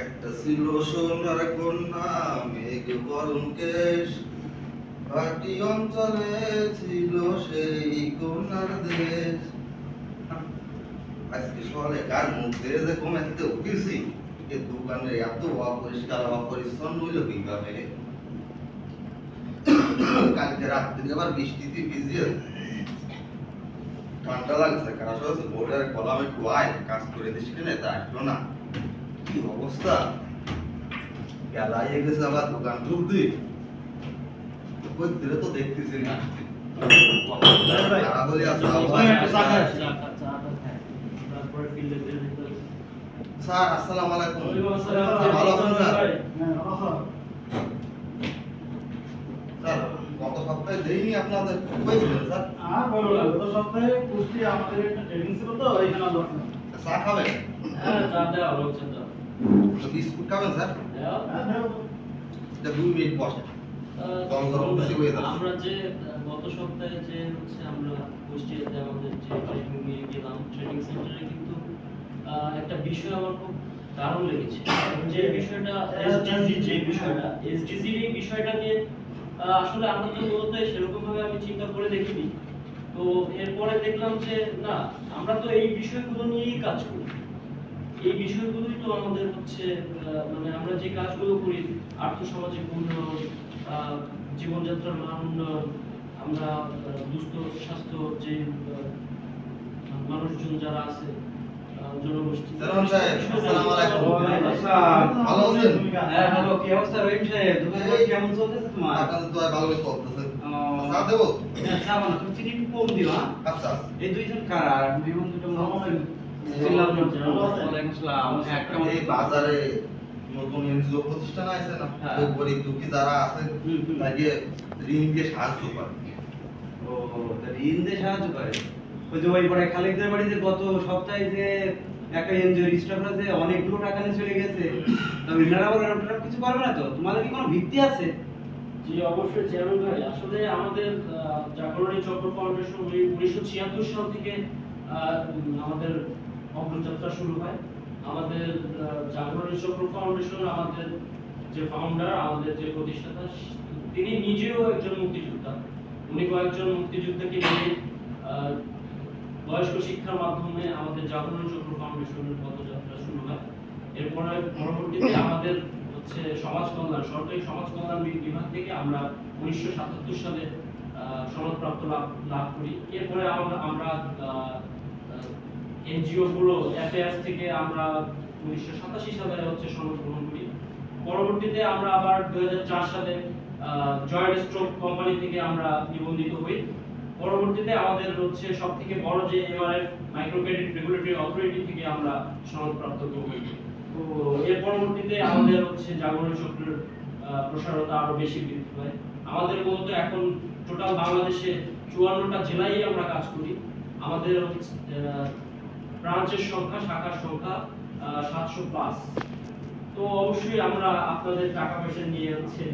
একটা ছিল সোনার কন্যা, মেঘ বরণ কেশ। অঞ্চলে ছিল সেই কন্যার দেশ। আজকে সকালে কার মুখ দিয়ে যে কমেতে উঠেছি এ এত অপরিষ্কার, অপরিচ্ছন্ন হইল কীভাবে? কালকে রাত্রি আবার বৃষ্টিতে ভিজিয়ে ঠান্ডা লাগছে হচ্ছে বোর্ডের কলাম একটু আয়, কাজ করে দিস কিনে, তা আসলো না। কি অবস্থা গেলাই গেছে আবার দোকান ঢুকতে দিলে তো দেখতেছি না খারাপ হলে আসলে আবার- স্যার আসসালামু আলাইকুম ভালো আছেন স্যার স্যার গত সপ্তাহে দেইনি আপনাদের কই ছিলেন স্যার চা খাবেন তো বিস্কুট খাবেন স্যার? দুই মিনিট বসে। আমরা যে গত সপ্তাহে যে হচ্ছে আমরা কুষ্টিয়াতে আমাদের যে ট্রেনিং নিয়ে গেলাম ট্রেনিং সেন্টারে কিন্তু একটা বিষয় আমার খুব দারুণ লেগেছে। যে বিষয়টা এসডিজি যে বিষয়টা এসডিজি এই বিষয়টা নিয়ে আসলে আমরা তো মূলত সেরকম ভাবে আমি চিন্তা করে দেখিনি। তো এরপরে দেখলাম যে না আমরা তো এই বিষয়গুলো নিয়েই কাজ করি। এই বিষয়গুলোই তো আমাদের হচ্ছে মানে আমরা যে কাজগুলো করি আর্থসামাজিক উন্নয়ন আহ, জীবনযাত্রার মান উন্নয়ন আমরা দুস্থ স্বাস্থ্য যে মানুষজন যারা আছে জনগোষ্ঠী সালাম সাহেব, আসসালামু আলাইকুম। ভালো আছেন? হ্যাঁ কেমন চলতেছে তোমার? চলতেছে দেবো? হ্যাঁ, কম দিও হ্যাঁ? আচ্ছা। এই দুইজন কারা? মেহমান দুটো বাজারে নতুন এনজিও প্রতিষ্ঠান আছে না। গরিব দুঃখী যারা আছে। তাকে ঋণ দিয়ে সাহায্য করে ঋণ দিয়ে সাহায্য করে অবশ্যই চেয়ারম্যান আসলে আমাদের জাগরণী চক্র উনিশশো ছিয়াত্তর সাল থেকে আমাদের অগ্রযাত্রা শুরু হয়। আমাদের জাগরণী চক্র ফাউন্ডেশন আমাদের যে ফাউন্ডার আমাদের যে প্রতিষ্ঠাতা, তিনি নিজেও একজন মুক্তিযোদ্ধা। উনি কয়েকজন মুক্তিযোদ্ধাকে নিয়ে বয়স্ক শিক্ষার মাধ্যমে আমাদের জাগরণী চক্র ফাউন্ডেশনের পদযাত্রা শুরু হয়। এরপরে পরবর্তীতে আমাদের হচ্ছে সমাজ কল্যাণ, সরকারি সমাজ কল্যাণ বিভাগ থেকে আমরা উনিশশো সাতাত্তর সালে সনদপ্রাপ্ত লাভ লাভ করি। এরপরে আমরা আমরা এনজিও গুলো এফএএস থেকে আমরা উনিশশো সাতাশি সালে হচ্ছে সনদ গ্রহণ করি। পরবর্তীতে আমরা আবার দুই সালে জয়েন্ট স্ট্রোক কোম্পানি থেকে আমরা নিবন্ধিত হই। পরবর্তীতে আমাদের হচ্ছে সব থেকে বড় যে MRF micro credit regulatory authority থেকে আমরা সনদপ্রাপ্ত করি তো এর পরবর্তীতে আমাদের হচ্ছে জাগরণ চক্রের প্রসারতা আরও বেশি বৃদ্ধি পায়। আমাদের মূলত এখন টোটাল বাংলাদেশে চুয়ান্নটা জেলায় আমরা কাজ করি। আমাদের ব্রাঞ্চের সংখ্যা শাখার সংখ্যা সাতশো প্লাস তো অবশ্যই আমরা আপনাদের টাকা পয়সা নিয়ে হচ্ছে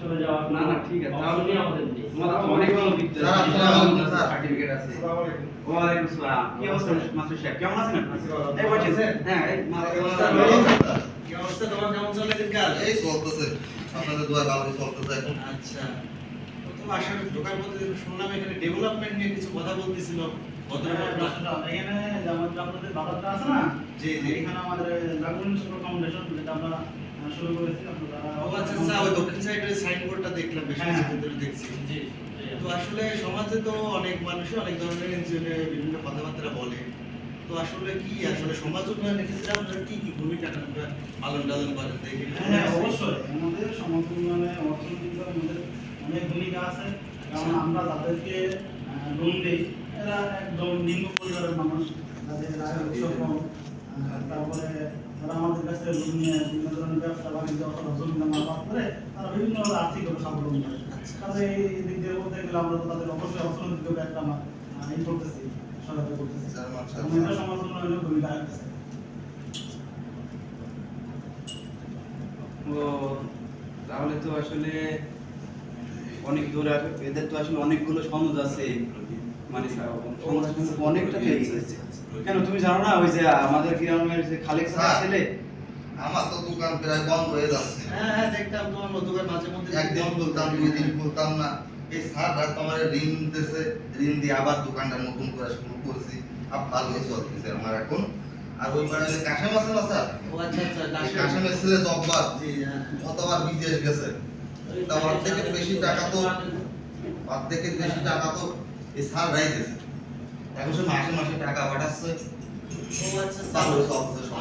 চলে যাওয়ার না, না, ঠিক আছে। নেই আমাদের নেই। তোমাদের তো অনেক ভালো ভিত্তি স্যার, আছে। আসসালামু আলাইকুম, সার্টিফিকেট আছে। ওয়ালাইকুম আসসালাম। কি অবস্থা? মাস্টার সাহেব কেমন আছেন আপনি? এই বলছেন হ্যাঁ এই কি অবস্থা? তোমার? কেমন চলে দিনকাল? এই চলতেছে। আপনাদের দোয়া ভালোই চলতেছে আচ্ছা। তো তোমার আসার ঢোকার মধ্যে শুনলাম এখানে ডেভেলপমেন্ট নিয়ে কিছু কথা বলতেছিল। এখানে যেমন আপনাদের বাজারটা আছে না জি জি। এখানে আমাদের জাগরণ চক্র ফাউন্ডেশন যেটা আমরা শুরু করেছি আপনারা ও আচ্ছা আচ্ছা ওই দক্ষিণ সাইডের সাইনবোর্ডটা দেখলাম বেশ হ্যাঁ। দেখছি। জি, জি। তো আসলে সমাজে তো অনেক মানুষই অনেক ধরনের এনজিও বিভিন্ন কথাবার্তা বলে। তো আসলে কি আসলে সমাজ উন্নয়নের ক্ষেত্রে আপনারা কি কি ভূমিকা আপনারা পালন টালন করেন? হ্যাঁ অবশ্যই। আমাদের সমাজ উন্নয়নে অর্থনৈতিক আমাদের অনেক ভূমিকা আছে। কারণ আমরা তাদেরকে লোন দিই এরা একদম নিম্ন পরিবারের মানুষ। তাদের তারপরে তারা আমাদের কাছে লোন নিয়ে বিভিন্ন ধরনের ব্যবসা বাণিজ্য অথবা জমি করে তারা আর্থিকভাবে স্বাবলম্বী হয়। আচ্ছা। কাজে এই দিক দিয়ে বলতে গেলে আমরা তো তাদের অবশ্যই অর্থনৈতিক একটা ই করতেছি সহায়তা করতেছি। এবং এটা সমাজ উন্নয়নের ভূমিকা রাখতেছে। ও তাহলে তো আসলে অনেক দূর এদের তো আসলে অনেকগুলো সনদ আছে। মানে অনেকটা পেয়ে গেছে কেন তুমি জানো না ওই যে আমাদের গ্রামের যে খালেক স্যার স্যার। ছেলে? আমার তো দোকান প্রায় বন্ধ হয়ে যাচ্ছে। হ্যাঁ হ্যাঁ দেখতাম তোমার দোকান মাঝে মধ্যে একদিন দুই দিন না এই স্যাররা তোমার ঋণ দিতেছে ঋণ দিয়ে আবার দোকানটা নতুন করে শুরু করছি। আর ভালো চলতেছে আমার এখন। আর ওই পাড়ায় যে কাশেম আছে না স্যার? ও আচ্ছা আচ্ছা কাশেম। কাশেমের ছেলে জব্বার জি হ্যাঁ। যতবার বিদেশ গেছে। তা অর্ধেকের বেশি টাকা তো অর্ধেকের বেশি টাকা তো এই স্যাররাই দিয়েছে এখন সে মাসে মাসে টাকা পাঠাচ্ছে। আচ্ছা।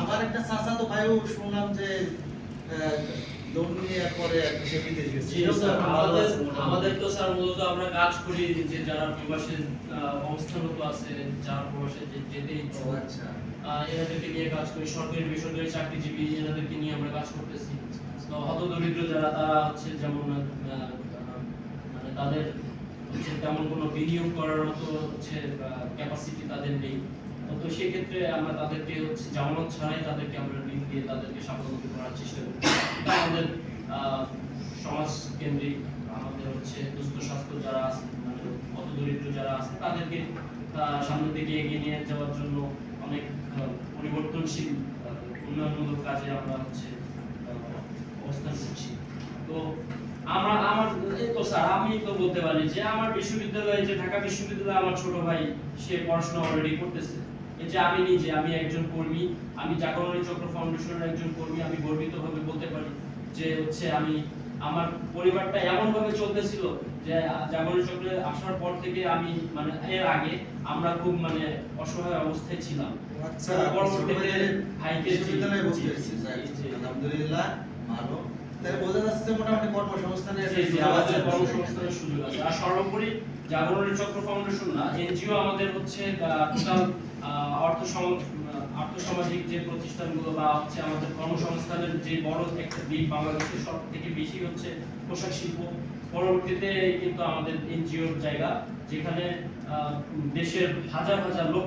আমার একটা চাচা তো ভাইও শুনলাম যে লোন নিয়ে পরে একটা সে বিদেশ গেছে। জি স্যার আমাদের আমাদের তো স্যার মূলত আমরা কাজ করি যে যারা প্রবাসে আহ, আছে যারা প্রবাসে যেতে ও ইচ্ছুক আচ্ছা এনাদেরকে নিয়ে কাজ করি। সরকারি বেসরকারি চাকরিজীবী এনাদেরকে নিয়ে আমরা কাজ করতেছি। তো হত দরিদ্র যারা তারা হচ্ছে যেমন আহ, মানে তাদের তেমন কোনো বিনিয়োগ করার মতো হচ্ছে ক্যাপাসিটি তাদের নেই। তো সেক্ষেত্রে আমরা তাদেরকে হচ্ছে জামানত ছাড়াই তাদেরকে আমরা ঋণ দিয়ে তাদেরকে স্বাবলম্বী করার চেষ্টা করি। আমাদের সমাজ কেন্দ্রিক, আমাদের হচ্ছে দুস্থ স্বাস্থ্য যারা আছে মানে হত দরিদ্র যারা আছে, তাদেরকে সামনের দিকে এগিয়ে নিয়ে যাওয়ার জন্য অনেক পরিবর্তনশীল উন্নয়নমূলক কাজে আমরা হচ্ছে অবস্থান করছি। তো আমার আমার এই তো স্যার আমি তো বলতে পারি যে আমার বিশ্ববিদ্যালয়ে যে ঢাকা বিশ্ববিদ্যালয়ে আমার ছোট ভাই সে পড়াশোনা অলরেডি করতেছে। এই যে আমি নিজে আমি একজন কর্মী আমি জাগরণী চক্র ফাউন্ডেশনের একজন কর্মী আমি গর্বিতভাবে বলতে পারি যে হচ্ছে আমি আমার পরিবারটা এমন ভাবে চলতেছিল যে জাগরণী চক্রে আসার পর থেকে আমি মানে এর আগে আমরা খুব মানে অসহায় অবস্থায় ছিলাম। আচ্ছা পরবর্তীতে ভাইকে বিশ্ববিদ্যালয়ে জি। আলহামদুলিল্লাহ ভালো। তাহলে বোঝা যাচ্ছে যে মোটামুটি কর্মসংস্থানের। কর্মসংস্থানের সুযোগ আছে আর সর্বোপরি জাগরণী চক্র ফাউন্ডেশন না এনজিও আমাদের হচ্ছে টোটাল অর্থ আর্থসামাজিক যে প্রতিষ্ঠানগুলো বা হচ্ছে আমাদের কর্মসংস্থানের যে বড় একটা দিক বাংলাদেশের সব থেকে বেশি হচ্ছে পোশাক শিল্প পরবর্তীতে কিন্তু আমাদের এনজিওর জায়গা যেখানে দেশের হাজার হাজার লোক